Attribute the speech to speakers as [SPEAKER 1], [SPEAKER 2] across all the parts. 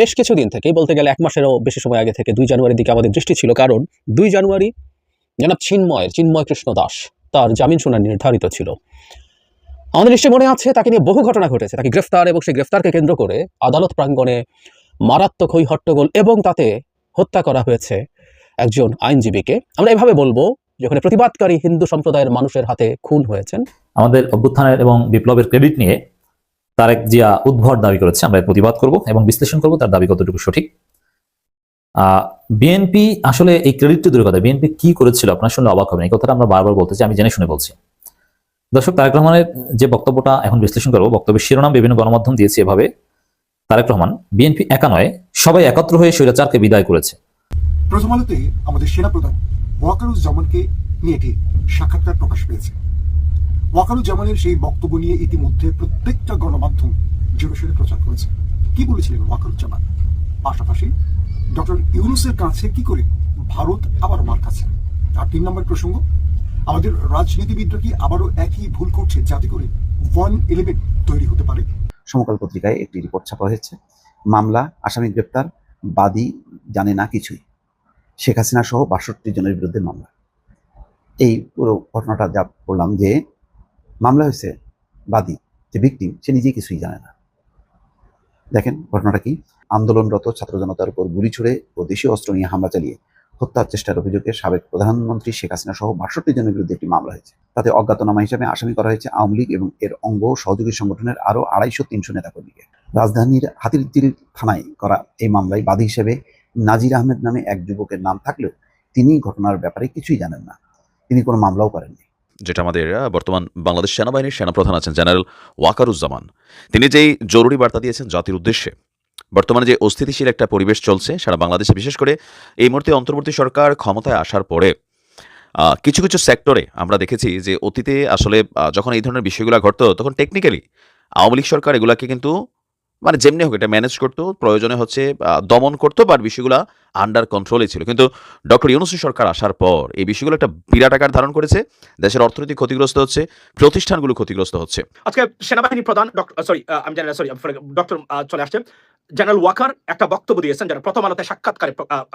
[SPEAKER 1] বেশ কিছুদিন থেকে বলতে গেলে এক মাসেরও বেশি সময় আগে থেকে দুই জানুয়ারির দিকে আমাদের দৃষ্টি ছিল, কারণ দুই জানুয়ারি জনাব চিন্ময়ের চিন্ময় কৃষ্ণ দাস, তার জামিন শুনানি নির্ধারিত ছিল। আমাদের নিশ্চয়ই মনে আছে, তাকে নিয়ে বহু ঘটনা ঘটেছে। তাকে গ্রেফতার এবং সেই গ্রেফতারকে কেন্দ্র করে আদালত প্রাঙ্গণে মারাত্মক হই হট্টগোল এবং তাতে হত্যা করা হয়েছে একজন আইনজীবীকে। আমরা এভাবে বলব, যেখানে প্রতিবাদকারী হিন্দু সম্প্রদায়ের মানুষের হাতে খুন হয়েছেন।
[SPEAKER 2] আমাদের অভ্যুত্থানের এবং বিপ্লবের ক্রেডিট নিয়ে তারেক জিয়া উদ্ভট দাবি করেছে, আমরা প্রতিবাদ করব এবং বিশ্লেষণ করব তার দাবি কতটুকু সঠিক। বিএনপি আসলে এই ক্রেডিটটি দূরের কথা। বিএনপি কি করেছিল আপনার শুনলে অবাক হবেন, এই কথাটা আমরা বারবার বলতে চাই, আমি জেনে শুনে বলছি। দর্শক, তারেক রহমানের যে বক্তব্যটা এখন বিশ্লেষণ করব, বক্তব্যের শিরোনাম বিভিন্ন গণমাধ্যম দিয়েছে এভাবে। তারেক রহমান বিএনপি একা নয় সবাই একত্র হয়ে স্বৈরাচারকে বিদায় করেছে।
[SPEAKER 3] প্রথম আলোতে আমাদের সেনাপ্রধান ওয়াকারুজ্জামানকে নিয়ে একটি সাক্ষাৎকার প্রকাশ পেয়েছে। ওয়াকারুজ্জামানের সেই বক্তব্য নিয়ে ইতিমধ্যে প্রত্যেকটা গণমাধ্যম জোরে সোরে প্রচার করেছে। কি বলেছিলেন ওয়াকারুজ্জামান পাশাপাশি ডক্টর ইউনুসের কাছে কি করে ভারত আবার মার খাচ্ছে? আর তিন নম্বর প্রসঙ্গ, আমাদের রাজনীতিবিদরা কি আবারও একই ভুল করছে যাতে করে ওয়ান ইলেভেন তৈরি হতে পারে?
[SPEAKER 4] সমকাল পত্রিকায় একটি রিপোর্ট ছাপা হয়েছে। মামলা, আসামি গ্রেপ্তার, বাদী জানে না কিছুই। শেখ হাসিনা সহ বাষট্টি জনের বিরুদ্ধে মামলা। এই পুরো ঘটনাটা যা বললাম যে মামলা হয়েছে বাদী, যে ভিকটিম সে নিজেই কিছুই জানে না। দেখেন ঘটনাটা কি? আন্দোলনরত ছাত্র জনতার উপর গুলি ছুড়ে ও দেশীয় অস্ত্র নিয়ে হামলা চালিয়ে হত্যার চেষ্টার অভিযোগে সাবেক প্রধানমন্ত্রী শেখ হাসিনা সহ বাষট্টি জনের বিরুদ্ধে একটি মামলা হয়েছে। তাতে অজ্ঞাতনামা হিসেবে আসামি করা হয়েছে আওয়ামী লীগ এবং এর অঙ্গ সহযোগী সংগঠনের আরও আড়াইশো তিনশো নেতাকর্মীকে। রাজধানীর হাতিরঝিল থানায় করা এই মামলায় বাদী হিসেবে নাজির আহমেদ নামে এক যুবকের নাম থাকলেও তিনি ঘটনার ব্যাপারে কিছুই জানেন না। তিনি কোনো মামলাও করেননি।
[SPEAKER 5] যেটা আমাদের বর্তমান বাংলাদেশ সেনাবাহিনীর সেনাপ্রধান আছেন জেনারেল ওয়াকারুজ্জামান। তিনি যেই জরুরি বার্তা দিয়েছেন জাতির উদ্দেশ্যে, বর্তমানে যে অস্থিতিশীল একটা পরিবেশ চলছে সারা বাংলাদেশে, বিশেষ করে এই মুহূর্তে অন্তর্বর্তী সরকার ক্ষমতায় আসার পরে কিছু কিছু সেক্টরে আমরা দেখেছি যে অতীতে আসলে যখন এই ধরনের বিষয়গুলো ঘটতো, তখন টেকনিক্যালি আওয়ামী লীগ সরকার এগুলাকে কিন্তু মানে যেমনি হোক এটা ম্যানেজ করতো, প্রয়োজনে হচ্ছে দমন করতো বাট বিষয়গুলো আন্ডার কন্ট্রোলে ছিল। কিন্তু ডক্টর ইউনুসি সরকার আসার পর এই বিষয়গুলো একটা বিরাট আকার ধারণ করেছে। দেশের অর্থনীতি ক্ষতিগ্রস্ত হচ্ছে, প্রতিষ্ঠানগুলো ক্ষতিগ্রস্ত হচ্ছে।
[SPEAKER 6] আজকে সেনাবাহিনী প্রধান সরি আমি জানি সরি ডক্টর চলে আসছেন জেনারেল ওয়াকার একটা বক্তব্য দিয়েছেন যেটা প্রথম আলোতে সাক্ষাৎকারে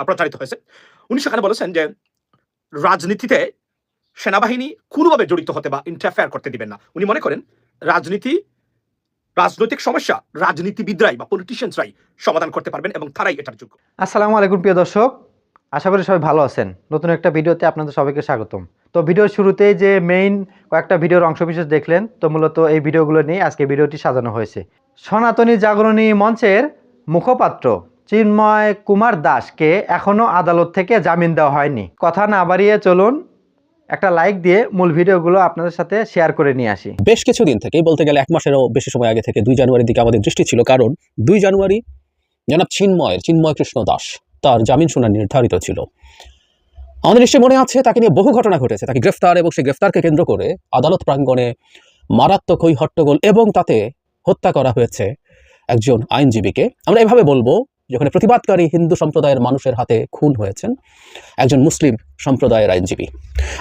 [SPEAKER 6] প্রচারিত হয়েছে। উনি সেখানে বলেছেন যে, রাজনীতিতে সেনাবাহিনী কোনোভাবে জড়িত হতে বা ইন্টারফেয়ার করতে দিবেন না। উনি মনে করেন, রাজনীতি রাজনৈতিক সমস্যা, রাজনীতিবিদরাই বা পলিটিশিয়ানসরাই সমাধান করতে পারবেন এবং তারাই এটার যোগ্য।
[SPEAKER 7] আসসালামু আলাইকুম, প্রিয় দর্শক। আশা করি সবাই ভালো আছেন। নতুন একটা ভিডিওতে আপনাদের সবাইকে স্বাগতম। তো ভিডিওর শুরুতেই যে মেইন কয়েকটা ভিডিওর অংশবিশেষ দেখলেন, তো মূলত এই ভিডিওগুলো নিয়ে আজকে ভিডিওটি সাজানো হয়েছে। সনাতনী জাগরণী মঞ্চের মুখপাত্র চিন্ময় কুমার দাসকে এখনও আদালত থেকে জামিন দেওয়া হয়নি। কথা না বাড়িয়ে চলুন একটা লাইক দিয়ে মূল ভিডিওগুলো আপনাদের সাথে শেয়ার করে নিয়ে আসি।
[SPEAKER 1] বেশ কিছুদিন থেকেই বলতে গেলে এক মাসেরও বেশি সময় আগে থেকে দুই জানুয়ারির দিকে আমাদের দৃষ্টি ছিল, কারণ দুই জানুয়ারি জনাব চিন্ময়ের, চিন্ময় কৃষ্ণ দাস, তার জামিন শুনানি নির্ধারিত ছিল। আমাদের নিশ্চয়ই মনে আছে, তাকে নিয়ে বহু ঘটনা ঘটেছে। তাকে গ্রেফতার এবং সেই গ্রেফতারকে কেন্দ্র করে আদালত প্রাঙ্গণে মারাত্মক হই হট্টগোল এবং তাতে হত্যা করা হয়েছে একজন আইনজীবীকে। আমরা এভাবে বলব যেখানে প্রতিবাদকারী হিন্দু সম্প্রদায়ের মানুষের হাতে খুন হয়েছেন একজন মুসলিম সম্প্রদায়ের আইনজীবী।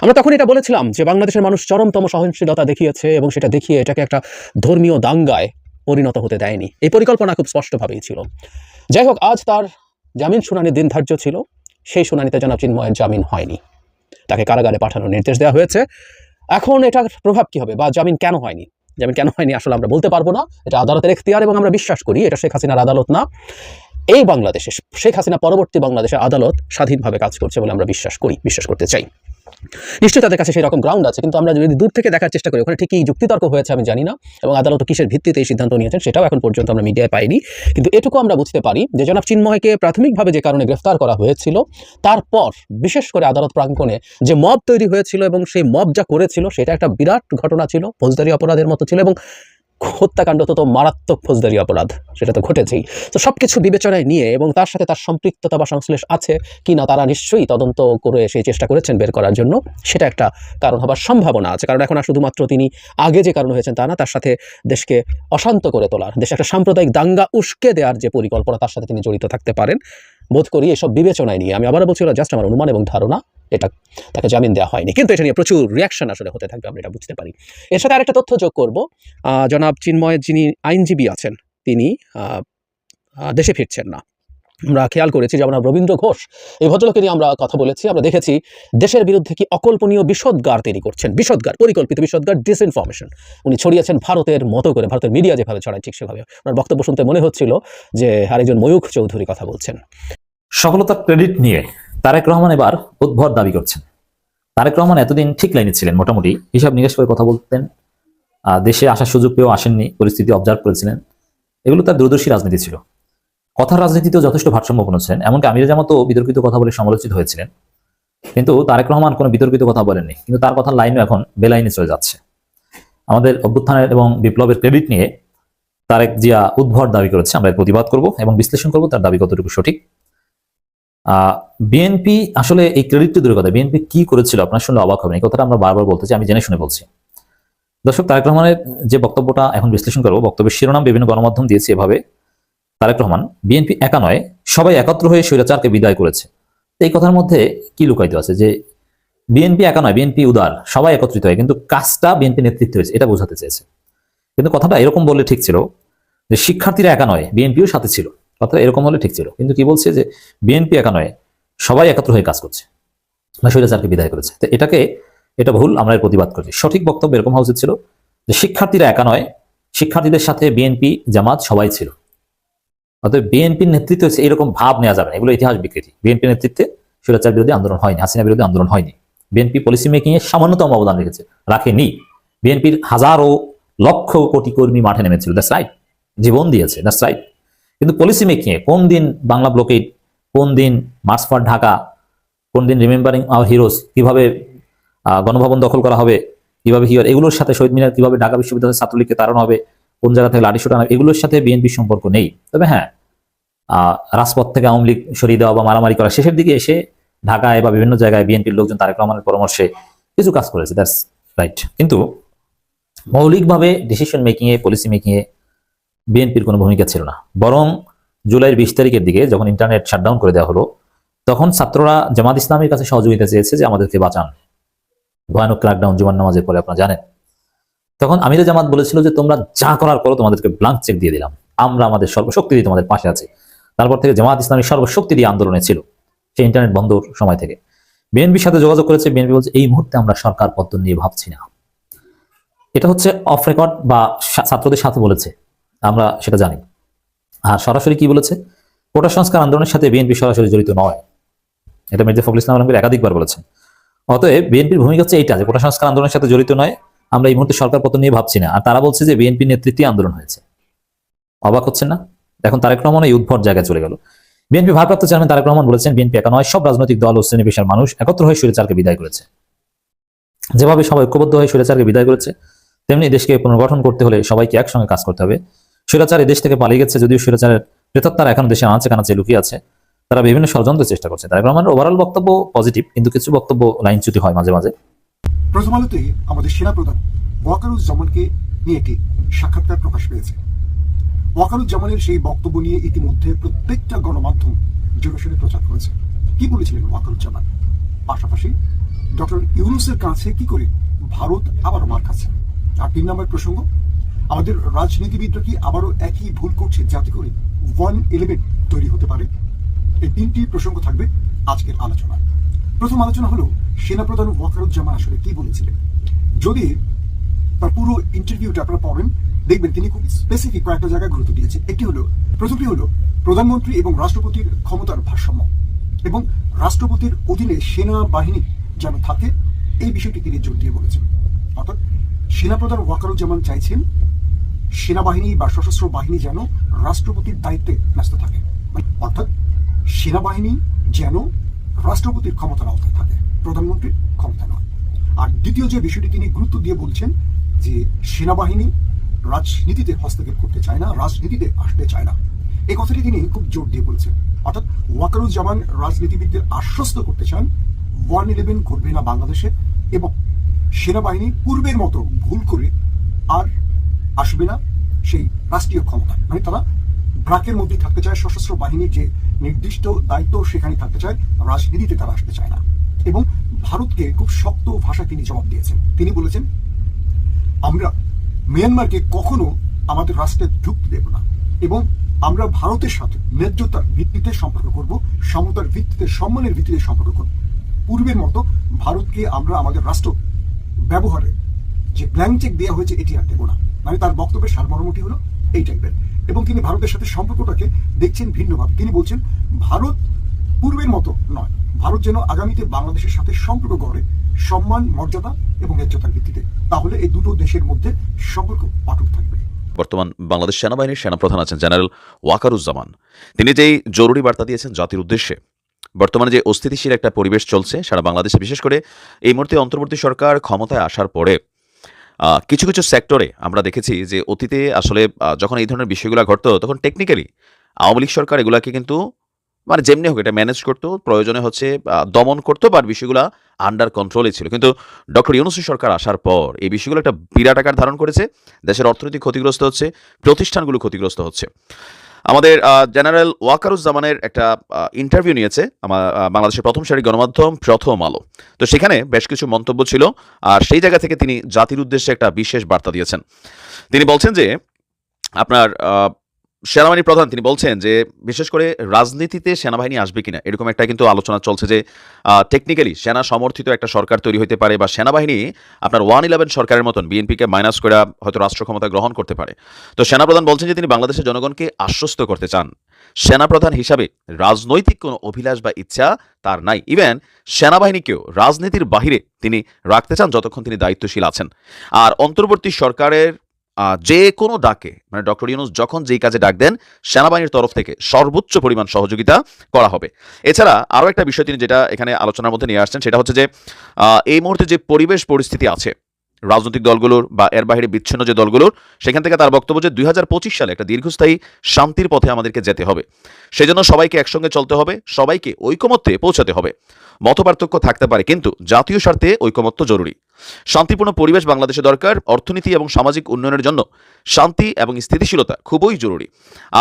[SPEAKER 1] আমরা তখন এটা বলেছিলাম যে বাংলাদেশের মানুষ চরমতম সহনশীলতা দেখিয়েছে এবং সেটা দেখিয়ে এটাকে একটা ধর্মীয় দাঙ্গায় পরিণত হতে দেয়নি। এই পরিকল্পনা খুব স্পষ্টভাবেই ছিল। যাই হোক, আজ তার জামিন শুনানির দিন ধার্য ছিল। সেই শুনানিতে জনাব চিন্ময়ের জামিন হয়নি। তাকে কারাগারে পাঠানোর নির্দেশ দেওয়া হয়েছে। এখন এটার প্রভাব কি হবে বা জামিন কেন হয়নি? জামিন কেন হয়নি আসলে আমরা বলতে পারব না। এটা আদালতের এখতিয়ার এবং আমরা বিশ্বাস করি, এটা শেখ হাসিনার আদালত না। এই বাংলাদেশে শেখ হাসিনা পরবর্তী বাংলাদেশের আদালত স্বাধীনভাবে কাজ করছে বলে আমরা বিশ্বাস করি, বিশ্বাস করতে চাই। নিশ্চয়ই তাদের কাছে সেই রকম গ্রাউন্ড আছে, কিন্তু আমরা যদি দূর থেকে দেখার চেষ্টা করি, ওখানে ঠিকই যুক্তিতর্ক হয়েছে আমি জানি না, এবং আদালত কিসের ভিত্তিতে এই সিদ্ধান্ত নিয়েছেন সেটাও এখন পর্যন্ত আমরা মিডিয়ায় পাইনি। কিন্তু এটুকু আমরা বুঝতে পারি যে জনাব চিন্ময়কে প্রাথমিকভাবে যে কারণে গ্রেফতার করা হয়েছিল, তারপর বিশেষ করে আদালত প্রাঙ্গণে যে মব তৈরি হয়েছিল এবং সেই মব যা করেছিল, সেটা একটা বিরাট ঘটনা ছিল, ফৌজদারি অপরাধের মতো ছিল এবং হত্যাকাণ্ড তো মারাত্মক ফৌজদারি অপরাধ, সেটা তো ঘটেছেই। তো সব কিছু বিবেচনায় নিয়ে এবং তার সাথে তার সম্পৃক্ততা বা সংশ্লেষ আছে কি না তারা নিশ্চয়ই তদন্ত করে সেই চেষ্টা করেছেন বের করার জন্য, সেটা একটা কারণ হবার সম্ভাবনা আছে। কারণ এখন আর শুধুমাত্র তিনি আগে যে কারণ হয়েছেন তা না, তার সাথে দেশকে অশান্ত করে তোলার, দেশে একটা সাম্প্রদায়িক দাঙ্গা উস্কে দেওয়ার যে পরিকল্পনা, তার সাথে তিনি জড়িত থাকতে পারেন। বোধ করি এসব বিবেচনায় নিয়ে। আমি আবারও বলছি জাস্ট আমার অনুমান এবং ধারণা, এটা তাকে জামিন দেওয়া হয়নি। কিন্তু এটা নিয়ে প্রচুর রিয়াকশন আসলে হতে থাকবে, আমরা এটা বুঝতে পারি। এর সাথে আরেকটা তথ্য যোগ করব। জনাব চিন্ময় যিনি আইনজীবী আছেন, তিনি দেশে ফিরছেন না। আমরা খেয়াল করেছি যেমন রবীন্দ্র ঘোষ, এই ভদ্রলোকে নিয়ে আমরা কথা বলেছি, আমরা দেখেছি দেশের বিরুদ্ধে কি অকল্পনীয় বিষদগার তৈরি করছেন। বিষদগার পরিকল্পিত বিষদগার ডিসইনফরমেশন উনি ছড়িয়েছেন ভারতের মতো করে, ভারতের মিডিয়া যেভাবে ছড়ায়, ঠিক সেভাবে। ওনার বক্তব্য শুনতে মনে হচ্ছিল যে আরেকজন ময়ূখ চৌধুরী কথা বলছেন।
[SPEAKER 2] সফলতার ক্রেডিট নিয়ে তারেক রহমান এবার উদ্ভর দাবি করছেন। তারেক রহমান এতদিন ঠিক লাইনে ছিলেন, মোটামুটি হিসাব নিকাশ করে কথা বলতেন। দেশে আসার সুযোগ পেয়েও আসেননি, পরিস্থিতি অবজার্ভ করেছিলেন। এগুলো তার দূরদর্শী রাজনীতি ছিল। কথার রাজনীতিতেও যথেষ্ট ভারসাম্যপূর্ণ ছিলেন এমনকি আমির জামাতও বিতর্কিত কথা বলে সমালোচিত হয়েছিলেন। কিন্তু তারেক রহমান কোনো বিতর্কিত কথা বলেননি। কিন্তু তার কথার লাইনও এখন বেলাইনে চলে যাচ্ছে। আমাদের অভ্যুত্থানের এবং বিপ্লবের ক্রেডিট নিয়ে তারেক জিয়া উদ্ভর দাবি করেছে। আমরা প্রতিবাদ করব এবং বিশ্লেষণ করব তার দাবি কতটুকু সঠিক। বিএনপি আসলে এই ক্রেডিট দূরের কথা। বিএনপি কি করেছিল আপনার শুনলে অবাক হবেন। এই কথাটা আমরা বারবার বলতে চাই, আমি জেনে শুনে বলছি। দর্শক, তারেক রহমানের যে বক্তব্যটা এখন বিশ্লেষণ করব, বক্তব্যের শিরোনাম বিভিন্ন গণমাধ্যম দিয়েছে এভাবে। তারেক রহমান বিএনপি একা নয়, সবাই একত্র হয়ে স্বৈরাচারকে বিদায় করেছে। এই কথার মধ্যে কি লুকাইতে আছে যে বিএনপি একা নয়, বিএনপি উদার, সবাই একত্রিত হয় কিন্তু কাজটা বিএনপি নেতৃত্বে হয়েছে, এটা বোঝাতে চেয়েছে। কিন্তু কথাটা এরকম বললে ঠিক ছিল যে শিক্ষার্থীরা একা নয়, বিএনপিও সাথে ছিল, কথাটা এরকম হলে ঠিক ছিল। কিন্তু কি বলছে যে বিএনপি একা নয়, সবাই একত্র হয়ে কাজ করছে, বা স্বৈরাচারকে বিদায় করেছে। তো এটাকে, এটা ভুল, আমরা এর প্রতিবাদ করছি সঠিক বক্তব্য এরকম হওয়া উচিত ছিল যে শিক্ষার্থীরা একা নয়, শিক্ষার্থীদের সাথে বিএনপি জামাত সবাই ছিল। অতএব বিএনপির নেতৃত্বে হচ্ছে এরকম ভাব নেওয়া যাবে না। এগুলো ইতিহাস বিকৃতি। বিএনপির নেতৃত্বে স্বৈরাচার বিরোধী আন্দোলন হয়নি, হাসিনা বিরোধী আন্দোলন হয়নি। বিএনপি পলিসি মেকিং এ সামান্যতম অবদান রেখেছে, রাখেনি। বিএনপির হাজারো লক্ষ কোটি কর্মী মাঠে নেমেছিল দ্যাটস রাইট জীবন দিয়েছে দ্যাটস রাইট কিন্তু পলিসি মেকিং এ কোন দিন বাংলা ব্লকেট কোন দিন মার্চ ফর ঢাকা, কোন দিন রিমেম্বারিং আওয়ার হিরোজ কীভাবে গণভবন দখল করা হবে, কীভাবে কি এগুলোর সাথে শহীদ মিনার, কীভাবে ঢাকা বিশ্ববিদ্যালয়ের ছাত্রলীগকে তাড়ানো হবে, কোন জায়গা থেকে লাঠি শোটানো এগুলোর সাথে বিএনপির সম্পর্ক নেই। তবে হ্যাঁ রাজপথ থেকে আওয়ামী লীগ সরিয়ে দেওয়া বা মারামারি করা, শেষের দিকে এসে ঢাকায় বা বিভিন্ন জায়গায় বিএনপির লোকজন তারেক রহমানের পরামর্শে কিছু কাজ করেছে দ্যাটস রাইট কিন্তু মৌলিকভাবে ডিসিশন মেকিং এ পলিসি মেকিং এ বিএনপির কোনো ভূমিকা ছিল না। বরং জুলাইয়ের বিশ তারিখের দিকে যখন ইন্টারনেট শাটডাউন করে দেওয়া হলো, তখন ছাত্ররা জামাত ইসলামের কাছে সহযোগিতা চেয়েছে যে আমাদেরকে বাঁচান। ভয়ানক ক্রাকডাউন জুমান নামাজের পরে আপনারা জানেন। তখন আমিরে জামাত বলেছিল যে তোমরা যা করার করো, তোমাদেরকে ব্লাঙ্ক চেক দিয়ে দিলাম। আমরা আমাদের সর্বশক্তি দিয়ে তোমাদের পাশে আছি। তারপর থেকে জামাত ইসলামী সর্বশক্তি দিয়ে আন্দোলনে ছিল। সেই ইন্টারনেট বন্ধর সময় থেকে। বিএনপির সাথে যোগাযোগ করেছে, বিএনপি বলছে, এই মুহূর্তে আমরা সরকার পতন নিয়ে ভাবছি না। এটা হচ্ছে অফ রেকর্ড বা ছাত্রদের সাথে বলেছে। আমরা সেটা জানি। আর সরাসরি কি বলেছে? কোটা সংস্কার আন্দোলনের সাথে বিএনপি সরাসরি জড়িত নয়। এটা মির্জা ফখরুল ইসলাম আলমগীর একাধিকবার বলেছেন। অতএব বিএনপির ভূমিকা হচ্ছে এইটা, যে কোটা সংস্কার আন্দোলনের সাথে জড়িত নয়, আমরা এই মুহূর্তে সরকার পতন নিয়ে ভাবছি না। আর তারা বলছে যে বিএনপি নেতৃত্বে আন্দোলন হয়েছে। অবাক হচ্ছে না? এখন তারেক রহমান এই উদ্ভট জায়গায় চলে গেল। বিএনপি ভারপ্রাপ্ত চেয়ারম্যান তারেক রহমান বলেছেন, বিএনপি একা নয়, সব রাজনৈতিক দল ও শ্রেণি পেশার মানুষ একত্র হয়ে স্বৈরাচারকে বিদায় করেছে। যেভাবে সবাই ঐক্যবদ্ধ হয়ে স্বৈরাচারকে বিদায় করেছে, তেমনি দেশকে পুনর্গঠন করতে হলে সবাইকে একসঙ্গে কাজ করতে হবে। স্বৈরাচার এই দেশ থেকে পালিয়ে গেছে, যদিও স্বৈরাচারের প্রেতাত্মারা এখন দেশে আনাচে কানাচে লুকিয়ে আছে। তারা বিভিন্ন ষড়যন্ত্রের চেষ্টা করছে। তারেক রহমানের ওভারঅল বক্তব্য পজিটিভ কিন্তু কিছু বক্তব্য লাইনচ্যুতি হয় মাঝে মাঝে।
[SPEAKER 3] প্রথম আলোতে আমাদের সেনাপ্রধান ওয়াকারুজ্জামানকে নিয়ে একটি সাক্ষাৎকার প্রকাশ পেয়েছে। ওয়াকারুজ্জামানের সেই বক্তব্য নিয়ে ইতিমধ্যে প্রত্যেকটা গণমাধ্যম জোরসোরে প্রচার করেছে। কি বলেছিলেন ওয়াকারুজ্জামান? পাশাপাশি ডক্টর ইউনুসের কাছে কি করে ভারত আবারও মার খাচ্ছে? আর তিন নম্বর প্রসঙ্গ, আমাদের রাজনীতিবিদরা কি আবারও একই ভুল করছে যাতে করে ওয়ান ইলেভেন তৈরি হতে পারে? এই তিনটি প্রসঙ্গ থাকবে আজকের আলোচনা প্রথম আলোচনা হলো, সেনাপ্রধান ওয়াকারুজ্জামান আসলে কি বলেছিলেন? যদি তার পুরো ইন্টারভিউটা আপনারা পড়েন দেখবেন তিনি খুব স্পেসিফিক কয়েকটা জায়গায় গুরুত্ব দিয়েছে একটি হলো, প্রথমটি হলো, প্রধানমন্ত্রী এবং রাষ্ট্রপতির ক্ষমতার ভারসাম্য এবং রাষ্ট্রপতির অধীনে সেনা যেন থাকে, এই বিষয়টি তিনি জোর দিয়ে বলেছেন। অর্থাৎ সেনাপ্রধান ওয়াকারুজ্জামান চাইছেন সেনাবাহিনী বা সশস্ত্র বাহিনী যেন রাষ্ট্রপতির দায়িত্বে ন্যস্ত থাকে। অর্থাৎ সেনাবাহিনী যেন রাষ্ট্রপতির ক্ষমতার আওতায় থাকে, প্রধানমন্ত্রীর ক্ষমতা নয়। আর দ্বিতীয় যে বিষয়টি তিনি গুরুত্ব দিয়ে বলছেন যে সেনাবাহিনী রাজনীতিতে হস্তক্ষেপ করতে চায় না, রাজনীতিতে আসতে চায় না। এই কথাটি তিনি খুব জোর দিয়ে বলছেন। অর্থাৎ ওয়াকারুজ্জামান রাজনীতিবিদদের আশ্বস্ত করতে চান, ওয়ান ইলেভেন ঘটবে না বাংলাদেশে এবং সেনাবাহিনী পূর্বের মতো ভুল করে আর আসবে না সেই রাষ্ট্রীয় ক্ষমতা মানে তারা ব্রাকের মধ্যে থাকতে চায়, সশস্ত্র বাহিনীর যে নির্দিষ্ট দায়িত্ব সেখানে থাকতে চায়, রাজনীতিতে তারা আসতে চায় না। এবং ভারতকে খুব শক্ত ভাষায় তিনি জবাব দিয়েছেন। তিনি বলেছেন আমরা মিয়ানমারকে কখনো আমাদের রাষ্ট্রে ঢুকতে দেব না এবং আমরা ভারতের সাথে ন্যায্যতার ভিত্তিতে সম্পর্ক করব, সমতার ভিত্তিতে, সম্মানের ভিত্তিতে সম্পর্ক করব। পূর্বের মতো ভারতকে আমরা আমাদের রাষ্ট্র ব্যবহারে যে ব্ল্যাঙ্ক চেক দেওয়া হয়েছে এটি আর দেব না। মানে তার বক্তব্যের সারমর্মটি হলো এই টাইপের এবং তিনি ভারতের সাথে সম্পর্কটাকে দেখছেন ভিন্নভাবে। তিনি বলছেন, ভারত পূর্বের মতো নয়। ভারত যেন আগামীতে বাংলাদেশের সাথে সম্পর্ক গড়ে সম্মান, মর্যাদা এবং ন্যায্যতার ভিত্তিতে। তাহলে এই দুটো দেশের মধ্যে সম্পর্ক অটুট থাকবে।
[SPEAKER 5] বর্তমান বাংলাদেশ সেনাবাহিনীর সেনাপ্রধান আছেন জেনারেল ওয়াকারুজ্জামান। তিনি যেই জরুরি বার্তা দিয়েছেন জাতির উদ্দেশ্যে, বর্তমানে যে অস্থিতিশীল একটা পরিবেশ চলছে সারা বাংলাদেশে, বিশেষ করে এই মুহূর্তে অন্তর্বর্তী সরকার ক্ষমতায় আসার পরে কিছু কিছু সেক্টরে আমরা দেখেছি যে অতীতে আসলে যখন এই ধরনের বিষয়গুলো ঘটতো, তখন টেকনিক্যালি আওয়ামী লীগ সরকার এগুলাকে কিন্তু মানে যেমনি হোক এটা ম্যানেজ করতো, প্রয়োজনে হচ্ছে দমন করতো বা বিষয়গুলো আন্ডার কন্ট্রোলে ছিল। কিন্তু ডক্টর ইউনুসি সরকার আসার পর এই বিষয়গুলো একটা বিরাট আকার ধারণ করেছে। দেশের অর্থনীতি ক্ষতিগ্রস্ত হচ্ছে, প্রতিষ্ঠানগুলো ক্ষতিগ্রস্ত হচ্ছে। আমাদের জেনারেল ওয়াকারুজ্জামানের একটা ইন্টারভিউ নিয়েছে আমার বাংলাদেশের প্রথম সারি গণমাধ্যম প্রথম আলো। তো সেখানে বেশ কিছু মন্তব্য ছিল, আর সেই জায়গা থেকে তিনি জাতির উদ্দেশ্যে একটা বিশেষ বার্তা দিয়েছেন। তিনি বলছেন যে, আপনার সেনাবাহিনী প্রধান, তিনি বলছেন যে, বিশেষ করে রাজনীতিতে সেনাবাহিনী আসবে কিনা, এরকম একটা কিন্তু আলোচনা চলছে যে টেকনিক্যালি সেনা সমর্থিত একটা সরকার তৈরি হতে পারে বা সেনাবাহিনী আপনার ওয়ান ইলেভেন সরকারের মতন বিএনপিকে মাইনাস করে হয়তো রাষ্ট্র ক্ষমতা গ্রহণ করতে পারে। তো সেনাপ্রধান বলছেন যে, তিনি বাংলাদেশের জনগণকে আশ্বস্ত করতে চান। সেনাপ্রধান হিসাবে রাজনৈতিক কোনো অভিলাষ বা ইচ্ছা তার নাই। ইভেন সেনাবাহিনীকেও রাজনীতির বাহিরে তিনি রাখতে চান যতক্ষণ তিনি দায়িত্বশীল আছেন। আর অন্তর্বর্তী সরকারের যে কোনো ডাকে মানে ডক্টর ইউনুস যখন যেই কাজে ডাক দেন, সেনাবাহিনীর তরফ থেকে সর্বোচ্চ পরিমাণ সহযোগিতা করা হবে। এছাড়া আরও একটা বিষয় তিনি যেটা এখানে আলোচনার মধ্যে নিয়ে আসছেন, সেটা হচ্ছে যে এই মুহূর্তে যে পরিবেশ পরিস্থিতি আছে রাজনৈতিক দলগুলোর বা এর বাইরে বিচ্ছিন্ন যে দলগুলোর, সেখান থেকে তার বক্তব্য যে দুই হাজার পঁচিশ সালে একটা দীর্ঘস্থায়ী শান্তির পথে আমাদেরকে যেতে হবে। সেজন্য সবাইকে একসঙ্গে চলতে হবে, সবাইকে ঐকমত্যে পৌঁছাতে হবে। মতপার্থক্য থাকতে পারে, কিন্তু জাতীয় স্বার্থে ঐকমত্য জরুরি। শান্তিপূর্ণ পরিবেশ বাংলাদেশে দরকার, অর্থনীতি এবং সামাজিক উন্নয়নের জন্য শান্তি এবং স্থিতিশীলতা খুবই জরুরি।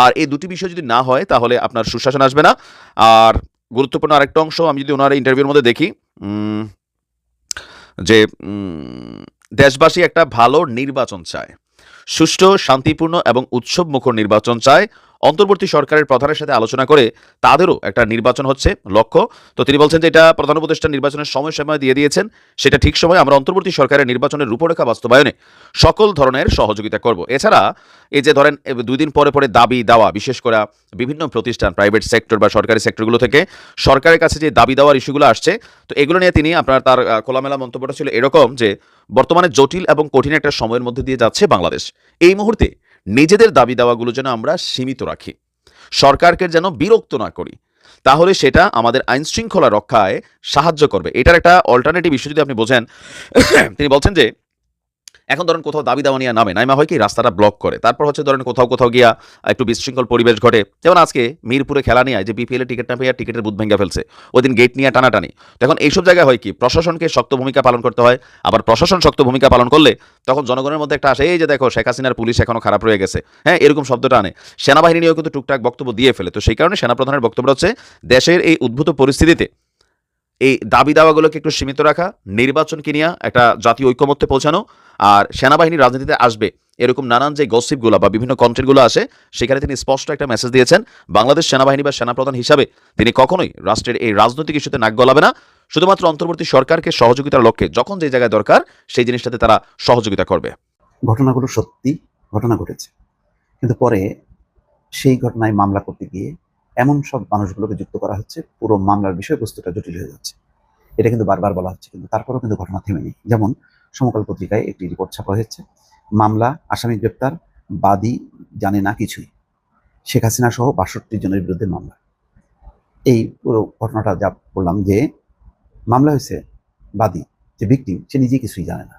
[SPEAKER 5] আর এই দুটি বিষয় যদি না হয়, তাহলে আপনার সুশাসন আসবে না। আর গুরুত্বপূর্ণ আরেকটা অংশ আমি যদি ওনার ইন্টারভিউর মধ্যে দেখি যে দেশবাসী একটা ভালো নির্বাচন চায়। সুষ্ঠু শান্তিপূর্ণ এবং উৎসবমুখর নির্বাচন চায়। অন্তর্বর্তী সরকারের প্রধানের সাথে আলোচনা করে তাদেরও একটা নির্বাচন হচ্ছে লক্ষ্য। তো তিনি বলছেন যে এটা প্রধান উপদেষ্টা নির্বাচনের সময় সময় দিয়ে দিয়েছেন, সেটা ঠিক সময় আমরা অন্তর্বর্তী সরকারের নির্বাচনের রূপরেখা বাস্তবায়নে সকল ধরনের সহযোগিতা করব। এছাড়া এই যে ধরেন দুই দিন পরে পরে দাবি দেওয়া, বিশেষ করে বিভিন্ন প্রতিষ্ঠান প্রাইভেট সেক্টর বা সরকারি সেক্টরগুলো থেকে সরকারের কাছে যে দাবি দেওয়ার ইস্যুগুলো আসছে, তো এগুলো নিয়ে তিনি আপনার তার খোলামেলা মন্তব্যটা ছিল এরকম যে, বর্তমানে জটিল এবং কঠিন একটা সময়ের মধ্যে দিয়ে যাচ্ছে বাংলাদেশ। এই মুহূর্তে নিজেদের দাবি দাওয়াগুলো যেন আমরা সীমিত রাখি। সরকারকে যেন বিরক্ত না করি। তাহলে সেটা আমাদের আইন শৃঙ্খলা রক্ষায় সাহায্য করবে। এটার একটা অল্টারনেটিভ ইস্যু যদি আপনি বোঝেন, তিনি বলছেন যে এখন ধরেন কোথাও দাবি দাওয়া নিয়ে নামে, নাইমা হয় কি রাস্তাটা ব্লক করে। তারপর হচ্ছে ধরেন কোথাও কোথাও গিয়া একটু বিশৃঙ্খল পরিবেশ ঘটে। যেমন আজকে মিরপুরে খেলা নিয়ে যে বিপিএল এর টিকিট না পেয়ে টিকিটের বুথ ভেঙে ফেলছে। ওই দিন গেট নিয়ে টানাটানি। তখন এইসব জায়গায় হয় কি, প্রশাসনকে শক্ত ভূমিকা পালন করতে হয়, আবার প্রশাসন শক্ত ভূমিকা পালন করলে তখন জনগণের মধ্যে একটা আসে, এই যে দেখো শেখ হাসিনার পুলিশ এখনও খারাপ রয়ে গেছে। হ্যাঁ এরকম শব্দটা আনে। সেনাবাহিনী নিয়েও কিন্তু টুকটাক বক্তব্য দিয়ে ফেলে। তো সেই কারণে সেনাপ্রধানের বক্তব্য হচ্ছে, দেশের এই উদ্ভূত পরিস্থিতিতে এই দাবি দাওয়াগুলোকে একটু সীমিত রাখা, নির্বাচনকে নিয়ে একটা জাতীয় ঐক্যমত্যে পৌঁছানো, আর সেনাবাহিনী রাজনীতিতে আসবে এরকম নানান যে গসিপগুলো বা বিভিন্ন কন্টেন্টগুলো আসে, সেখানে তিনি স্পষ্ট একটা মেসেজ দিয়েছেন, বাংলাদেশ সেনাবাহিনী বা সেনাপ্রধান হিসাবে তিনি কখনোই রাষ্ট্রের এই রাজনৈতিক ইস্যুতে নাক গলাবে না। শুধুমাত্র অন্তর্বর্তী সরকারকে সহযোগিতার লক্ষ্যে যখন যে জায়গায় দরকার, সেই জিনিসটাতে তারা সহযোগিতা করবে।
[SPEAKER 4] ঘটনাগুলো সত্যি ঘটনা ঘটেছে। কিন্তু পরে সেই ঘটনায় মামলা করতে গিয়ে এমন সব মানুষগুলোকে যুক্ত করা হচ্ছে, পুরো মামলার বিষয়বস্তুটা জটিল হয়ে যাচ্ছে। এটা কিন্তু বারবার বলা হচ্ছে, কিন্তু তারপরেও কিন্তু ঘটনা থেমেনি যেমন সমকাল পত্রিকায় একটি রিপোর্ট ছাপা হয়েছে, মামলা, আসামি গ্রেপ্তার, বাদী জানে না কিছুই। শেখ হাসিনা সহ বাষট্টি জনের বিরুদ্ধে মামলা। এই পুরো ঘটনাটা যা বললাম যে, মামলা হয়েছে, বাদী, যে ভিকটিম সে নিজে কিছুই জানে না।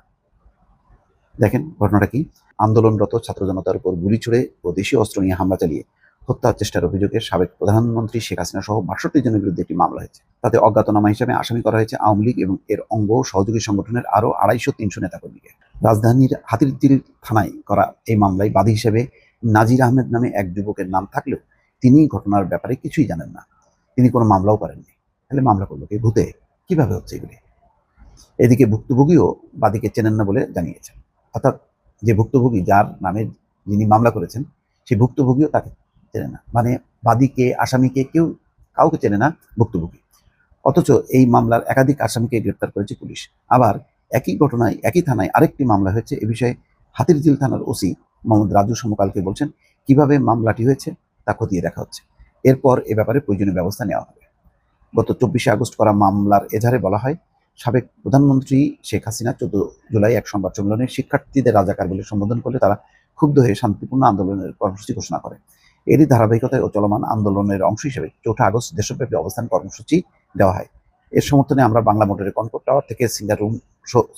[SPEAKER 4] দেখেন, ঘটনাটা কি? আন্দোলনরত ছাত্র জনতার উপর গুলি ছুড়ে ও দেশীয় অস্ত্র নিয়ে হামলা চালিয়ে হত্যার চেষ্টার অভিযোগে সাবেক প্রধানমন্ত্রী শেখ হাসিনা সহ বাষট্টি জনের বিরুদ্ধে একটি মামলা হয়েছে। তাতে অজ্ঞাতনামা হিসাবে আসামি করা হয়েছে আওয়ামী লীগ এবং এর অঙ্গ সহযোগী সংগঠনের আরও আড়াইশো তিনশো নেতাকর্মীকে। রাজধানীর হাতিরঝিল থানায় করা এই মামলায় বাদী হিসেবে নাজির আহমেদ নামে এক যুবকের নাম থাকলেও তিনি ঘটনার ব্যাপারে কিছুই জানেন না। তিনি কোনো মামলাও করেননি। তাহলে মামলা করল কি? ভূতে। কীভাবে হচ্ছে এগুলি? এদিকে ভুক্তভোগীও বাদীকে চেনেন না বলে জানিয়েছেন। অর্থাৎ যে ভুক্তভোগী যার নামে যিনি মামলা করেছেন, সেই ভুক্তভোগীও তাকে চেনে না। মানে বাদীকে, আসামিকে কেউ কাউকে চেনে না ভুক্তভোগী। অথচ এই মামলার একাধিক আসামিকে গ্রেপ্তার করেছে পুলিশ। আবার একই ঘটনায়, একই থানায় আরেকটি মামলা হয়েছে, এ বিষয়ে হাতিরঝিল থানার ওসি মোহাম্মদ রাজু সমকালকে বলছেন, কীভাবে মামলাটি হয়েছে তা খতিয়ে দেখা হচ্ছে। এরপর এ ব্যাপারে প্রয়োজনীয় ব্যবস্থা নেওয়া হবে। গত চব্বিশে আগস্ট করা মামলার এজাহারে বলা হয়, সাবেক প্রধানমন্ত্রী শেখ হাসিনা চোদ্দ জুলাই এক সংবাদ সম্মেলনে শিক্ষার্থীদের রাজাকার বলে সম্বোধন করলে তারা ক্ষুব্ধ হয়ে শান্তিপূর্ণ আন্দোলনের কর্মসূচি ঘোষণা করে। এরই ধারাবাহিকতায় ও চলমান আন্দোলনের অংশ হিসেবে চৌঠা আগস্ট দেশব্যাপী অবস্থান কর্মসূচি দেওয়া হয়। এর সমর্থনে আমরা বাংলা মোটরের কনকট টাওয়ার থেকে সিঙ্গার রুম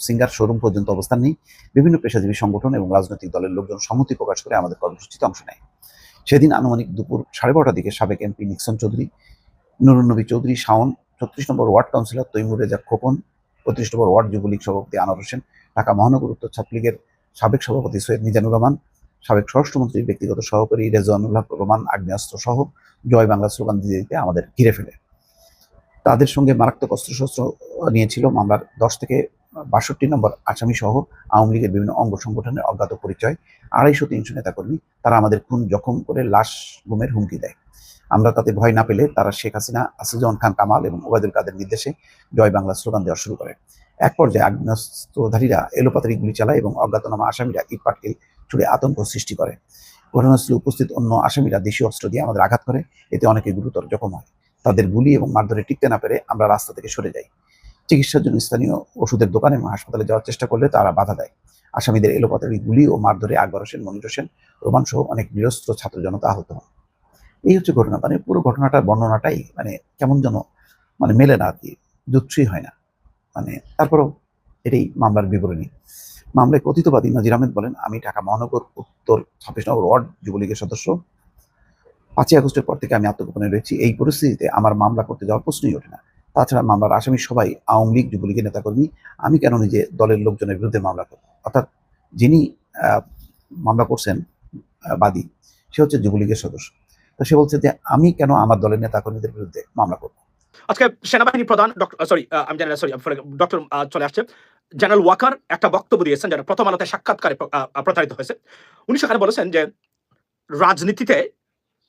[SPEAKER 4] সিঙ্গার শোরুম পর্যন্ত অবস্থান নিই। বিভিন্ন পেশাজীবী সংগঠন এবং রাজনৈতিক দলের লোকজন সম্মতি প্রকাশ করে আমাদের কর্মসূচিতে অংশ নেয়। সেদিন আনুমানিক দুপুর সাড়ে বারোটার দিকে সাবেক এমপি নিক্সন চৌধুরী নুরুন্নবী চৌধুরী, শাওন, ছত্রিশ নম্বর ওয়ার্ড কাউন্সিলর তৈমুর রেজা খোকন, পঁয়ত্রিশ নম্বর ওয়ার্ড যুবলীগ সভাপতি আনোয়ার হোসেন, ঢাকা মহানগর উত্তর ছাত্রলীগের সাবেক সভাপতি সৈয়দ মিজানুর রহমান সাবেক স্বরাষ্ট্রমন্ত্রীর ব্যক্তিগত সহকারী রেজওয়ানুল্লাহ রহমান, আগ্নেয়াস্ত্র সহ জয় বাংলা স্লোগান দিতে আমাদের ঘিরে ফেলে। তাদের সঙ্গে মারাত্মক অস্ত্রশস্ত্র নিয়েছিল মামলার দশ থেকে বাষট্টি নম্বর আসামি সহ আওয়ামী লীগের বিভিন্ন অঙ্গ সংগঠনের অজ্ঞাত পরিচয়। আড়াইশো তিনশো নেতাকর্মী, তারা আমাদের খুন জখম করে লাশ গুমের হুমকি দেয়। আমরা তাতে ভয় না পেলে তারা শেখ হাসিনা, আসিজুজ্জামান খান কামাল এবং ওবায়দুল কাদের নির্দেশে জয় বাংলা স্লোগান দেওয়া শুরু করে। এক পর্যায়ে আগ্নেয়াস্ত্রধারীরা এলোপাতারি গুলি চালায় এবং অজ্ঞাতনামা আসামিরা ইট পাটকেল ছুড়ে আতঙ্ক সৃষ্টি করে। ঘটনাস্থলে উপস্থিত অন্য আসামিরা দেশীয় অস্ত্র দিয়ে আমাদের আঘাত করে, এতে অনেকে গুরুতর জখম হয়। তাদের গুলি এবং মারধরে টিকতে না পেরে আমরা রাস্তা থেকে সরে যাই। চিকিৎসার জন্য স্থানীয় ওষুধের দোকানে এবং হাসপাতালে যাওয়ার চেষ্টা করলে তারা বাধা দেয়। আসামিদের এলোপাতারি গুলি ও মারধরে আকবর হোসেন, মনির হোসেন, রোমান সহ অনেক নিরস্ত্র ছাত্র জনতা আহত হন। এই হচ্ছে ঘটনা। মানে পুরো ঘটনাটার বর্ণনাটাই মানে কেমন যেন মানে মেলে না আর কি হয় না। মানে তারপরেও এটাই মামলার বিবরণী। মামলায় কথিত বাদী নাজির আহমেদ বলেন, আমি ঢাকা মহানগর উত্তর ছাব্বিশ নগর ওয়ার্ড যুবলীগের সদস্য। পাঁচই আগস্টের পর থেকে আমি আত্মগোপনে রয়েছি। এই পরিস্থিতিতে আমার মামলা করতে যাওয়ার প্রশ্নই ওঠে না। তাছাড়া মামলার আসামি সবাই আওয়ামী লীগ, যুবলীগের নেতাকর্মী। আমি কেন নিজে দলের লোকজনের বিরুদ্ধে মামলা করব? অর্থাৎ যিনি মামলা করছেন বাদী, সে হচ্ছে যুবলীগের সদস্য। তো সে বলছে যে, আমি কেন আমার দলের নেতাকর্মীদের বিরুদ্ধে মামলা করব?
[SPEAKER 6] আজকে সেনাবাহিনী প্রধান ডক্টর সরি আমি জানি সরি ডক্টর চলে আসছে। জেনারেল ওয়াকার একটা বক্তব্য দিয়েছেন যেটা প্রথম আলোতে সাক্ষাৎকারে প্র- আহ, আহ, প্রচারিত হয়েছে। উনি সেখানে বলেছেন যে রাজনীতিতে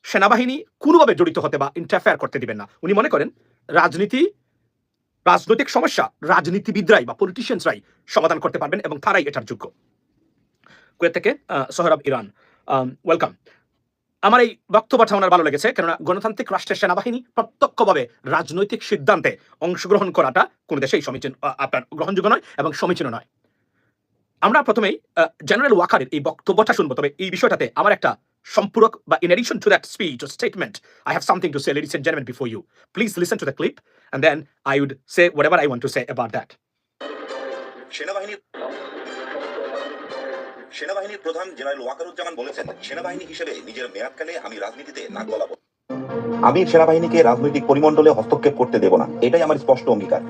[SPEAKER 6] সেনাবাহিনী কোনোভাবে জড়িত হতে বা ইন্টারফেয়ার করতে দিবেন না। উনি মনে করেন রাজনীতি রাজনৈতিক সমস্যা রাজনীতিবিদরাই বা পলিটিশিয়ানসরাই সমাধান করতে পারবেন এবং তারাই এটার যোগ্য। কুয়েত থেকে সোহরাব ইরান। ওয়েলকাম আমার এই বক্তব্যটা ওনার ভালো লেগেছে, কেননা গণতান্ত্রিক রাষ্ট্রের সেনাবাহিনী প্রত্যক্ষভাবে রাজনৈতিক সিদ্ধান্তে অংশগ্রহণ করাটা কোনো দেশেই সমীচীন আপনার গ্রহণযোগ্য নয় এবং সমীচীন নয়। আমরা প্রথমেই জেনারেল ওয়াকারের এই বক্তব্যটা শুনব, তবে এই বিষয়টাতে আমার একটা সম্পূরক বা in addition to that speech or statement, I have something to say, ladies and gentlemen, before you. Please listen to clip clip, and then I would say whatever I want to say about that.
[SPEAKER 8] সেনাবাহিনীর সেনাবাহিনীর প্রধান general Wakeruzzaman বলেছেন, সেনাবাহিনী হিসেবে নিজের মেয়াদকালে আমি রাজনীতিতে না গলাবো। আমি সেনাবাহিনীকে রাজনৈতিক পরিমণ্ডলে হস্তক্ষেপ করতে দেব না। এটাই আমার স্পষ্ট অঙ্গীকার।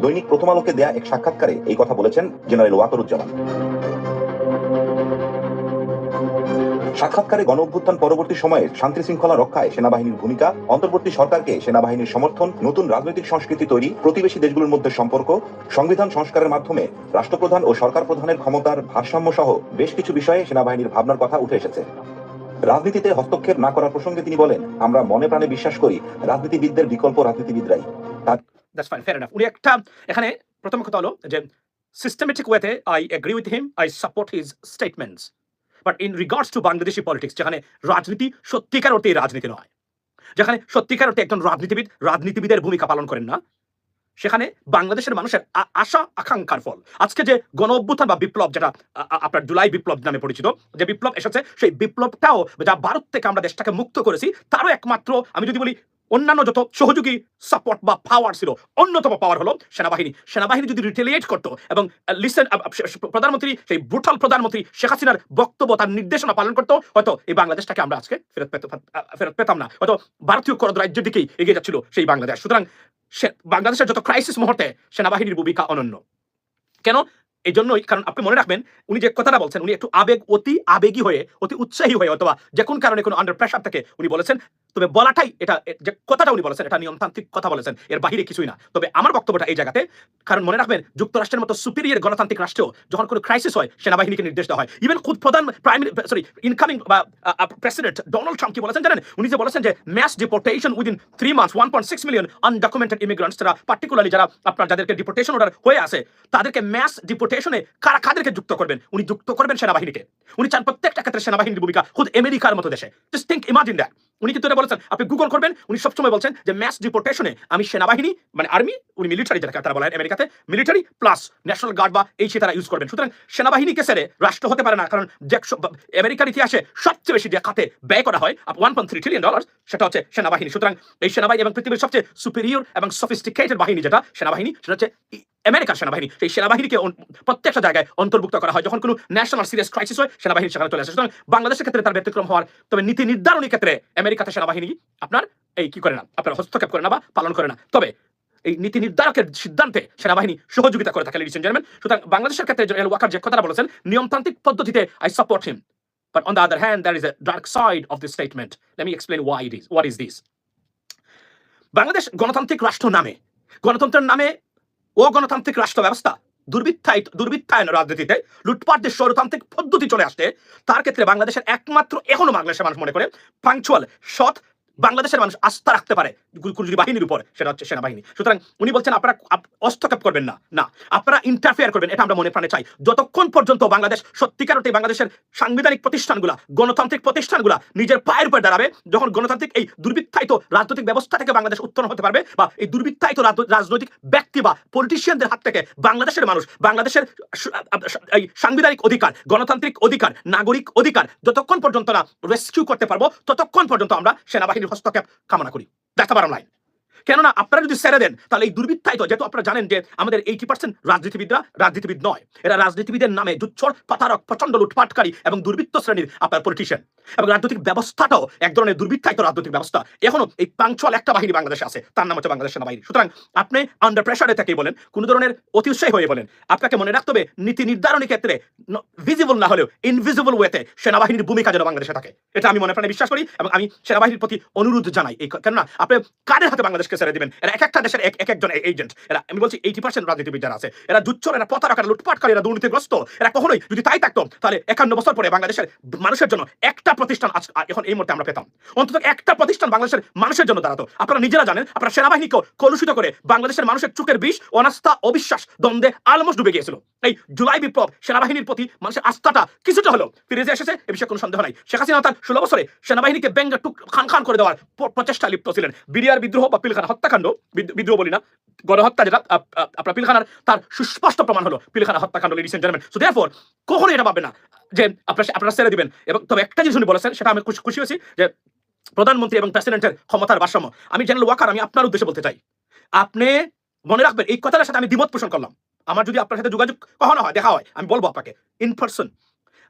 [SPEAKER 8] দৈনিক প্রথম আলোকে দেয়া এক সাক্ষাৎকারে এই কথা বলেছেন জেনারেল ওয়াকারুজ্জামান। সাক্ষাৎকারে গণ অভ্যুত্থান পরবর্তী সময়ে শান্তি শৃঙ্খলা রক্ষায় সেনাবাহিনীর ভূমিকা, অন্তর্বর্তী সরকারকে সেনাবাহিনীর সমর্থন, নতুন রাজনৈতিক সংস্কৃতি তৈরি, প্রতিবেশী দেশগুলোর মধ্যে সম্পর্ক, সংবিধান সংস্কারের মাধ্যমে রাষ্ট্রপ্রধান ও সরকার প্রধানের ক্ষমতার ভারসাম্য সহ বেশ কিছু বিষয়ে সেনাবাহিনীর ভাবনার কথা উঠে এসেছে। রাজনীতিতে হস্তক্ষেপ না করার প্রসঙ্গে তিনি বলেন, আমরা মনে প্রাণে বিশ্বাস করি রাজনীতিবিদদের বিকল্প রাজনীতিবিদরাই।
[SPEAKER 6] একটা, এখানে প্রথম কথা হলো যে সিস্টেমেটিক ওয়েতে I agree with him I support his statements but in regards to Bangladeshi politics যেখানে রাজনীতি সত্যিকার অর্থে রাজনীতি নয়, যেখানে সত্যিকার অর্থে একজন রাজনীতিবিদ রাজনীতিবিদের ভূমিকা পালন করেন না, সেখানে বাংলাদেশের মানুষের আশা, আকাঙ্ক্ষার ফল। আজকে যে গণ অভ্যুত্থান বা বিপ্লব যেটা আপনার জুলাই বিপ্লব নামে পরিচিত, যে বিপ্লব এসেছে, সেই বিপ্লবটাও যা ভারত থেকে আমরা দেশটাকে মুক্ত করেছি, তারও একমাত্র, আমি যদি বলি অন্যান্য যত সহযোগী সাপোর্ট বা পাওয়ার ছিল, অন্যতম পাওয়ার হলো সেনাবাহিনী। সেনাবাহিনী যদি রিটেলিয়েট করতো এবং লিসেন প্রধানমন্ত্রী, সেই ব্রুটাল প্রধানমন্ত্রী শেখ হাসিনার বক্তব্য, তার নির্দেশনা পালন করতো, হয়তো এই বাংলাদেশটাকে আমরা আজকে ফেরত ফেরত পেতাম না। হয়তো ভারতীয় করদ রাজ্যের দিকেই এগিয়ে যাচ্ছিল সেই বাংলাদেশ। সুতরাং বাংলাদেশের যত ক্রাইসিস মুহূর্তে সেনাবাহিনীর ভূমিকা অনন্য। কেন? এই জন্যই কারণ আপনি মনে রাখবেন, উনি যে কথাটা বলছেন, উনি একটু আবেগ, অতি আবেগী হয়ে, অতি উৎসাহী হয়ে, অথবা যে কোন কারণে কোনো আন্ডার প্রেশার থেকে, উনি বলেছেন তবে বলাটাই এটা যে কথাটা উনি বলেছেন, এটা নিয়মতান্ত্রিক কথা বলেছেন, এর বাহিরে কিছুই না। তবে আমার বক্তব্যটা এই জায়গাতে, কারণ মনে রাখবেন, যুক্তরাষ্ট্রের মতো সুপিরিয়র গণতান্ত্রিক রাষ্ট্রেও যখন কোনো ক্রাইসিস হয়, সেনাবাহিনীকে নির্দেশ দেওয়া হয়। ইভেন খুদ প্রধান প্রাইম সরি ইনকামিং বা প্রেসিডেন্ট ডোনাল্ড ট্রাম্প কি বলেছেন জানেন? উনি যে বলেছেন যে mass deportation within three months one point six million undocumented immigrants যারা পার্টিকুলারলি যারা আপনার যাদেরকে ডিপোর্টেশন অর্ডার হয়ে আছে, তাদেরকে ম্যাস ডিপোর্টেশনে কারা কাদেরকে যুক্ত করবেন? উনি যুক্ত করবেন সেনাবাহিনীকে। উনি চান প্রত্যেকটা ক্ষেত্রে সেনাবাহিনীর ভূমিকা খুদ আমেরিকার মতো দেশে। জাস্ট থিঙ্ক ইমাজিন দ্যাট উনি কিন্তু বলেছেন, আপনি গুগল করবেন, উনি সবসময় বলছেন যে ম্যাস ডিপোর্টেশনে আমি সেনাবাহিনী মানে আর্মি উনি মিলিটারি যারা তারা বলেন আমেরিকাতে মিলিটারি প্লাস ন্যাশনাল গার্ড বা এই তারা ইউজ করবেন। সুতরাং সেনাবাহিনীকে সেরে রাষ্ট্র হতে পারে না, কারণ যে আমেরিকার ইতিহাসে সবচেয়ে বেশি যে খাতে ব্যয় করা হয় one point three trillion dollar সেটা হচ্ছে সেনাবাহিনী। সুতরাং এই সেনাবাহিনী এবং পৃথিবীর সবচেয়ে সুপিরিয়র এবং সফিস্টিকেটেড বাহিনী যেটা, সেনাবাহিনী, সেটা হচ্ছে আমেরিকার সেনাবাহিনী। সেই সেনাবাহিনীকে প্রত্যেকটা জায়গায় অন্তর্ভুক্ত করা হয়। যখন কোনো ন্যাশনাল সিরিয়াস ক্রাইসিস হয়, সেনাবাহিনী সেখানে চলে আসে। সুতরাং বাংলাদেশের ক্ষেত্রে তার ব্যতিক্রম হওয়ার, তবে নীতি নির্ধারণী ক্ষেত্রে আমেরিকাতে সেনাবাহিনী আপনার এই কি করে না আপনার হস্তক্ষেপ করে না বা পালন করে না তবে এই নীতি নির্ধারকের সিদ্ধান্তে সেনাবাহিনী সহযোগিতা করে থাকে লেডিস সুতরাং বাংলাদেশের ক্ষেত্রে জেনারেল ওয়াকার যে কথাটা বলেছেন নিয়মতান্ত্রিক পদ্ধতিতে I support him on the other hand, there is a dark side of this statement. Let me explain why it is. What is this? Bangladesh গণতান্ত্রিক রাষ্ট্র নামে গণতন্ত্রের নামে ও গণতান্ত্রিক রাষ্ট্র ব্যবস্থা দুর্বৃত্তায় দুর্বৃত্তায়ন রাজনীতিতে লুটপাটদের স্বরতান্ত্রিক পদ্ধতি চলে আসতে, তার ক্ষেত্রে বাংলাদেশের একমাত্র এখনও বাংলাদেশের মানুষ মনে করে পাংচুয়াল সৎ বাংলাদেশের মানুষ আস্থা রাখতে পারে যদি বাহিনীর উপর, সেটা হচ্ছে সেনাবাহিনী। সুতরাং উনি বলছেন, আপনারা হস্তক্ষেপ করবেন না না, আপনারা ইন্টারফেয়ার করবেন, এটা আমরা মনে প্রাণে চাই। যতক্ষণ পর্যন্ত বাংলাদেশ সত্যিকার অর্থে বাংলাদেশের সাংবিধানিক প্রতিষ্ঠানগুলা, গণতান্ত্রিক প্রতিষ্ঠানগুলা নিজের পায়ের উপর দাঁড়াবে, যখন গণতান্ত্রিক এই দুর্বৃত্তায়িত রাজনৈতিক ব্যবস্থা থেকে বাংলাদেশ উত্তরণ হতে পারবে, বা এই দুর্বৃত্তায়িত রাজনৈতিক ব্যক্তি বা পলিটিশিয়ানদের হাত থেকে বাংলাদেশের মানুষ, বাংলাদেশের এই সাংবিধানিক অধিকার, গণতান্ত্রিক অধিকার, নাগরিক অধিকার, যতক্ষণ পর্যন্ত না রেস্কিউ করতে পারব, ততক্ষণ পর্যন্ত আমরা সেনাবাহিনীর হস্তক্ষেপ কামনা করি। দেখা পারো লাইন কেননা আপনারা যদি ছেড়ে দেন, তাহলে এই দুর্বৃত্তায়িত, যেহেতু আপনারা জানেন যে আমাদের এইটি পার্সেন্ট রাজনীতিবিদরা রাজনীতিবিদ নয়, এরা রাজনীতিবিদের নামে জুচ্ছর, পাতারক প্রচণ্ড লুটপাটকারী এবং দুর্বৃত্ত শ্রেণির আপনার পলিটিশিয়ান এবং রাজনৈতিক ব্যবস্থাটাও এক ধরনের দুর্বৃত্তায়িত রাজনৈতিক ব্যবস্থা। এখনও এই পাংচুয়াল একটা বাহিনী বাংলাদেশে আছে, তার নাম হচ্ছে বাংলাদেশ সেনাবাহিনী। সুতরাং আপনি আন্ডার প্রেশারে থেকেই বলেন, কোন ধরনের অতি উৎসাহী হয়ে বলেন, আপনাকে মনে রাখতে হবে নীতি নির্ধারণের ক্ষেত্রে ভিজিবল না হলেও ইনভিজিবল ওয়েতে সেনাবাহিনীর ভূমিকা যেন বাংলাদেশে থাকে। এটা আমি মনে প্রাণে বিশ্বাস করি এবং আমি সেনাবাহিনীর প্রতি অনুরোধ জানাই। এই কেননা আপনি কাদের হাতে বাংলাদেশকে ছেড়ে দিবেন। এরা এক একটা দেশের এক এক একজন এজেন্ট এরা আমি বলছি এইটি পার্সেন্ট রাজনীতিবিদ যারা আছে, এরা জুচ্ছর এরা প্রতারক এরা লুটপাটকারী, এরা দুর্নীতিগ্রস্ত। এরা কখনোই যদি তাই থাকতো, তাহলে একান্ন বছর পরে বাংলাদেশের মানুষের জন্য একটা প্রতিষ্ঠান এখন এই মুহূর্তে আমরা পেতাম। অন্তত একটা প্রতিষ্ঠান বাংলাদেশের মানুষের জন্য দাঁড়াতো। আপনারা নিজেরা জানেন, আপনারা সেনাবাহিনীকে কলুষিত করে বাংলাদেশের মানুষের চোখের বিষ, অনাস্থা, অবিশ্বাস, দ্বন্দ্বে অলমোস্ট ডুবে গিয়েছিল। এই জুলাই বিপ্লব সেনাবাহিনীর প্রতি মানুষের আস্থাটা কিছুটা হলো ফিরে যে এসেছে, এ বিষয়ে কোনো সন্দেহ নাই। শেখ হাসিনা তার ষোলো বছরে সেনাবাহিনীকে ব্যঙ্গা টুক খান খান করে দেওয়ার প্রচেষ্টা লিপ্ত ছিলেন। বিডিআর বিদ্রোহ বা পিলখানা হত্যাকাণ্ড বিদ্রোহ বলি না, গণহত্যা যেটা, আপ- আপ- আপনার পিলখানার তার সুস্পষ্ট প্রমাণ হলো পিলখানা হত্যাকাণ্ড ladies and gentleman so therefore কখনোই এটা পাবে না যে আপনারা আপনারা ছেড়ে দিবেন। এবং তবে একটা জিনিস উনি বলেছেন, সেটা আমি খুশি হয়েছি যে প্রধানমন্ত্রী এবং প্রেসিডেন্টের ক্ষমতার ভারসাম্য। আমি জেনারেল ওয়াকার, আমি আপনার উদ্দেশ্যে বলতে চাই। আপনি মনে রাখবেন, এই কথাটার সাথে আমি দ্বিমত পোষণ করলাম। আমার যদি আপনার সাথে যোগাযোগ কখনো হয়, দেখা হয়, আমি বলব আপনাকে ইন পার্সন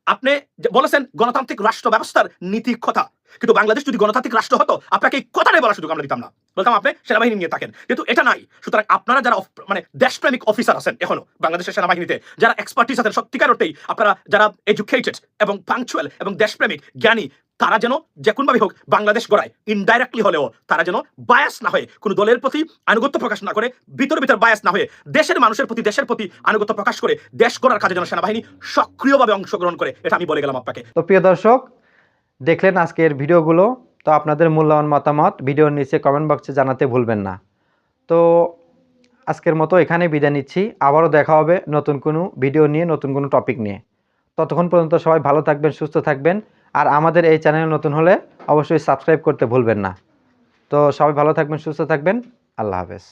[SPEAKER 6] আপনি বলেছেন গণতান্ত্রিক রাষ্ট্র ব্যবস্থার নীতি কথা কিন্তু বাংলাদেশ যদি গণতান্ত্রিক রাষ্ট্র হতো, আপনাকে এই কথাটাই বলার সুযোগ আমরা দিতাম না। বলতাম, আপনি সেনাবাহিনী নিয়ে থাকেন। কিন্তু এটা নাই। সুতরাং আপনারা যারা মানে দেশপ্রেমিক অফিসার আছেন এখনও বাংলাদেশের সেনাবাহিনীতে, যারা এক্সপার্টিস আছেন সত্যিকার অর্থেই আপনারা যারা এডুকেটেড এবং পাংচুয়াল এবং দেশপ্রেমিক, জ্ঞানী, তারা যেন যে কোনোভাবে হোক বাংলাদেশ গড়ায় ইনডাইরেক্টলি হলেও তারা যেন বায়াস না হয়ে কোনো দলের প্রতি আনুগত্য প্রকাশ না করে, ভিতর ভিতর বায়াস না হয়ে দেশের মানুষের প্রতি, দেশের প্রতি আনুগত্য প্রকাশ করে দেশ গড়ার কাজে যেন সেনাবাহিনী সক্রিয়ভাবে অংশগ্রহণ করে, এটা আমি বলে গেলাম আপনাকে।
[SPEAKER 7] তো প্রিয় দর্শক দেখলেন আজকের ভিডিওগুলো, তো আপনাদের মূল্যবান মতামত ভিডিওর নিচে কমেন্ট বক্সে জানাতে ভুলবেন না। তো আজকের মতো এখানে বিদায় নিচ্ছি। আবারও দেখা হবে নতুন কোনো ভিডিও নিয়ে, নতুন কোনো টপিক নিয়ে। ততক্ষণ পর্যন্ত সবাই ভালো থাকবেন, সুস্থ থাকবেন। আর আমাদের এই চ্যানেল নতুন হলে অবশ্যই সাবস্ক্রাইব করতে ভুলবেন না। তো সবাই ভালো থাকবেন, সুস্থ থাকবেন। আল্লাহ হাফেজ।